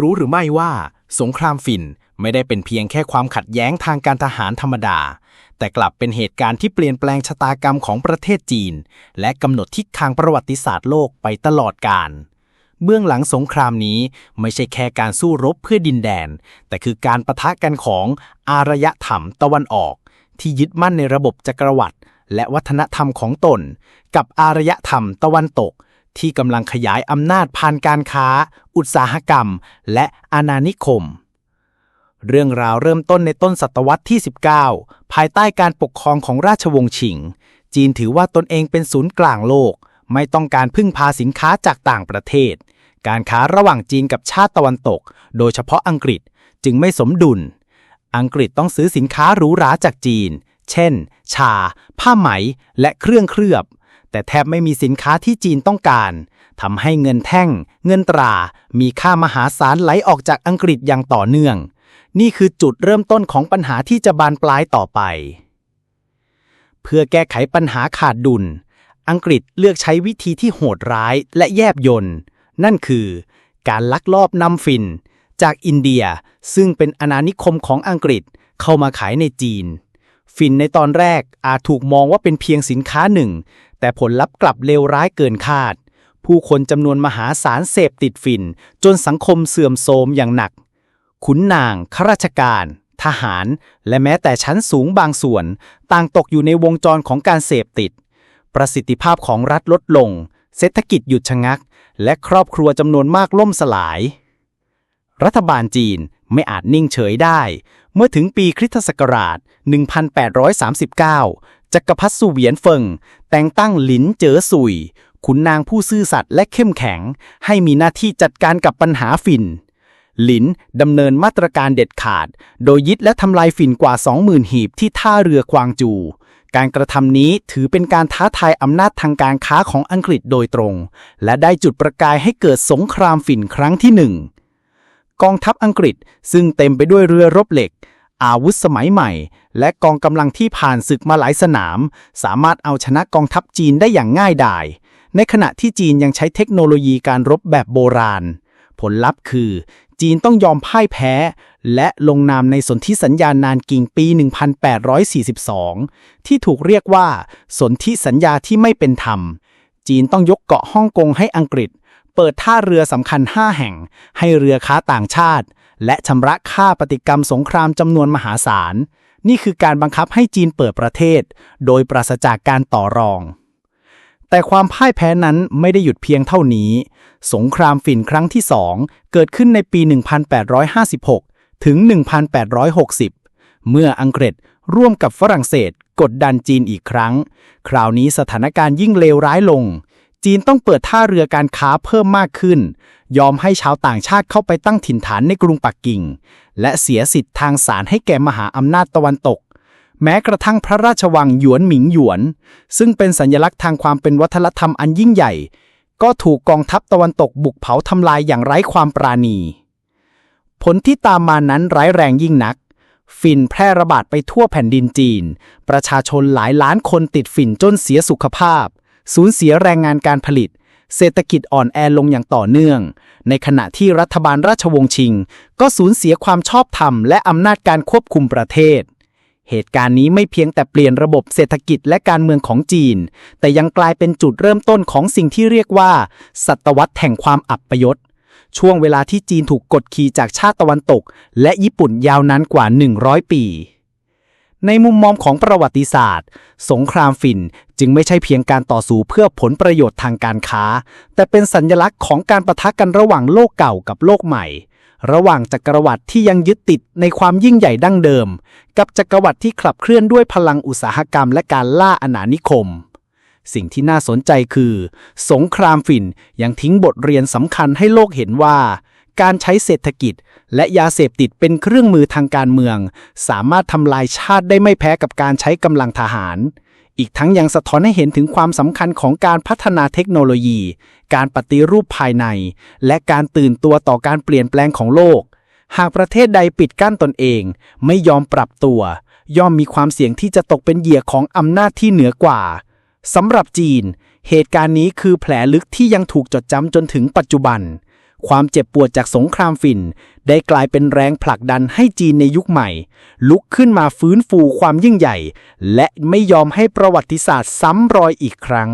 รู้หรือไม่ว่า สงครามฝิ่นไม่ได้เป็นเพียงแค่ความขัดแย้งทางการทหารธรรมดา แต่กลับเป็นเหตุการณ์ที่เปลี่ยนแปลงชะตากรรมของประเทศจีน และกำหนดทิศทางประวัติศาสตร์โลกไปตลอดกาลเบื้องหลังสงครามนี้ไม่ใช่แค่การสู้รบเพื่อดินแดน แต่คือการประทะกันของอารยธรรมตะวันออก ที่ยึดมั่นในระบบจักรวรรดิและวัฒนธรรมของตน กับอารยธรรมตะวันตก ที่กำลังขยายอำนาจผ่านการค้า อุตสาหกรรม และอาณานิคม เรื่องราวเริ่มต้นในต้นศตวรรษที่ 19 ภายใต้การปกครองของราชวงศ์ฉิง จีนถือว่าตนเองเป็นศูนย์กลางโลก ไม่ต้องการพึ่งพาสินค้าจากต่างประเทศ การค้าระหว่างจีนกับชาติตะวันตก โดยเฉพาะอังกฤษจึงไม่สมดุล อังกฤษต้องซื้อสินค้าหรูหราจากจีน เช่น ชา ผ้าไหม และเครื่องเคลือบ แต่แทบไม่มีสินค้าที่จีนต้องการทำให้เงินแท่ง เงินตรา มีค่ามหาศาลไหลออกจากอังกฤษอย่างต่อเนื่อง นี่คือจุดเริ่มต้นของปัญหาที่จะบานปลายต่อไป เพื่อแก้ไขปัญหาขาดดุล อังกฤษเลือกใช้วิธีที่โหดร้ายและแยบยนนั่นคือ การลักลอบนำฝิ่นจากอินเดียซึ่งเป็นอาณานิคมของอังกฤษเข้ามาขายในจีนฝิ่นในตอนแรกอาจถูกมองว่าเป็นเพียงสินค้าหนึ่ง แต่ผลลัพธ์กลับเลวร้ายเกินคาด ผู้คนจำนวนมหาศาลเสพติดฝิ่น จนสังคมเสื่อมโทรมอย่างหนัก ขุนนางข้าราชการ ทหาร และแม้แต่ชั้นสูงบางส่วน ต่างตกอยู่ในวงจรของการเสพติด ประสิทธิภาพของรัฐลดลง เศรษฐกิจหยุดชะงัก และครอบครัวจำนวนมากล่มสลาย รัฐบาลจีนไม่อาจนิ่งเฉยได้ เมื่อถึงปีคริสตศักราช 1839 จักรพรรดิสุเวียนเฟิง แต่งตั้งหลินเจ๋อสุย ขุนนางผู้ซื่อสัตย์และเข้มแข็ง ให้มีหน้าที่จัดการกับปัญหาฝิ่น หลินดำเนินมาตรการเด็ดขาด โดยยึดและทำลายฝิ่นกว่า 20,000 หีบที่ท่าเรือควางจู การกระทำนี้ถือเป็นการท้าทายอำนาจทางการค้าของอังกฤษโดยตรง และได้จุดประกายให้เกิดสงครามฝิ่นครั้งที่หนึ่งกองทัพอังกฤษซึ่งเต็มไปด้วยเรือรบเหล็ก อาวุธสมัยใหม่ และกองกำลังที่ผ่านศึกมาหลายสนาม สามารถเอาชนะกองทัพจีนได้อย่างง่ายดาย ในขณะที่จีนยังใช้เทคโนโลยีการรบแบบโบราณ ผลลัพธ์คือ จีนต้องยอมพ่ายแพ้ และลงนามในสนธิสัญญานานกิงปี 1842 ที่ถูกเรียกว่า สนธิสัญญาที่ไม่เป็นธรรม จีนต้องยกเกาะฮ่องกงให้อังกฤษ เปิดท่าเรือสำคัญ 5 แห่ง ให้เรือค้าต่างชาติ และชำระค่าปฏิกรรมสงครามจำนวนมหาศาล นี่คือการบังคับให้จีนเปิดประเทศ โดยปราศจากการต่อรอง แต่ความพ่ายแพ้นั้นไม่ได้หยุดเพียงเท่านี้ สงครามฝิ่นครั้งที่สองเกิดขึ้นในปี 1856 ถึง 1860 เมื่ออังกฤษร่วมกับฝรั่งเศสกดดันจีนอีกครั้ง คราวนี้สถานการณ์ยิ่งเลวร้ายลง จีนต้องเปิดท่าเรือการค้าเพิ่มมากขึ้น ยอมให้ชาวต่างชาติเข้าไปตั้งถิ่นฐานในกรุงปักกิ่ง และเสียสิทธิ์ทางศาลให้แก่มหาอำนาจตะวันตก แม้กระทั่งพระราชวังหยวนหมิงหยวน ซึ่งเป็นสัญลักษณ์ทางความเป็นวัฒนธรรมอันยิ่งใหญ่ ก็ถูกกองทัพตะวันตกบุกเผาทำลายอย่างไร้ความปราณี ผลที่ตามมานั้นร้ายแรงยิ่งนักฝิ่นแพร่ระบาดไปทั่วแผ่นดินจีน ประชาชนหลายล้านคนติดฝิ่นจนเสียสุขภาพ สูญเสียแรงงานการผลิต เศรษฐกิจอ่อนแอลงอย่างต่อเนื่อง ในขณะที่รัฐบาลราชวงศ์ชิง ก็สูญเสียความชอบธรรมและอำนาจการควบคุมประเทศ เหตุการณ์นี้ไม่เพียงแต่เปลี่ยนระบบเศรษฐกิจและการเมืองของจีน แต่ยังกลายเป็นจุดเริ่มต้นของสิ่งที่เรียกว่า ศตวรรษแห่งความอับปยศช่วงเวลาที่จีนถูกกดขี่จากชาติตะวันตก และญี่ปุ่นยาวนานกว่า 100 ปี ในมุมมองของประวัติศาสตร์ สงครามฝิ่นจึงไม่ใช่เพียงการต่อสู้เพื่อผลประโยชน์ทางการค้า แต่เป็นสัญลักษณ์ของการประทะกันระหว่างโลกเก่ากับโลกใหม่ ระหว่างจักรวรรดิที่ยังยึดติดในความยิ่งใหญ่ดั้งเดิม กับจักรวรรดิที่ขับเคลื่อนด้วยพลังอุตสาหกรรมและการล่าอาณานิคม สิ่งที่น่าสนใจคือ สงครามฝิ่นยังทิ้งบทเรียนสำคัญให้โลกเห็นว่า การใช้เศรษฐกิจ และยาเสพติดเป็นเครื่องมือทางการเมือง สามารถทำลายชาติได้ไม่แพ้กับการใช้กำลังทหาร อีกทั้งยังสะท้อนให้เห็นถึงความสำคัญของการพัฒนาเทคโนโลยี การปฏิรูปภายใน และการตื่นตัวต่อการเปลี่ยนแปลงของโลก หากประเทศใดปิดกั้นตนเอง ไม่ยอมปรับตัว ย่อมมีความเสี่ยงที่จะตกเป็นเหยื่อของอำนาจที่เหนือกว่าสำหรับจีน เหตุการณ์นี้คือแผลลึกที่ยังถูกจดจำจนถึงปัจจุบัน ความเจ็บปวดจากสงครามฝิ่น ได้กลายเป็นแรงผลักดันให้จีนในยุคใหม่ ลุกขึ้นมาฟื้นฟูความยิ่งใหญ่ และไม่ยอมให้ประวัติศาสตร์ซ้ำรอยอีกครั้ง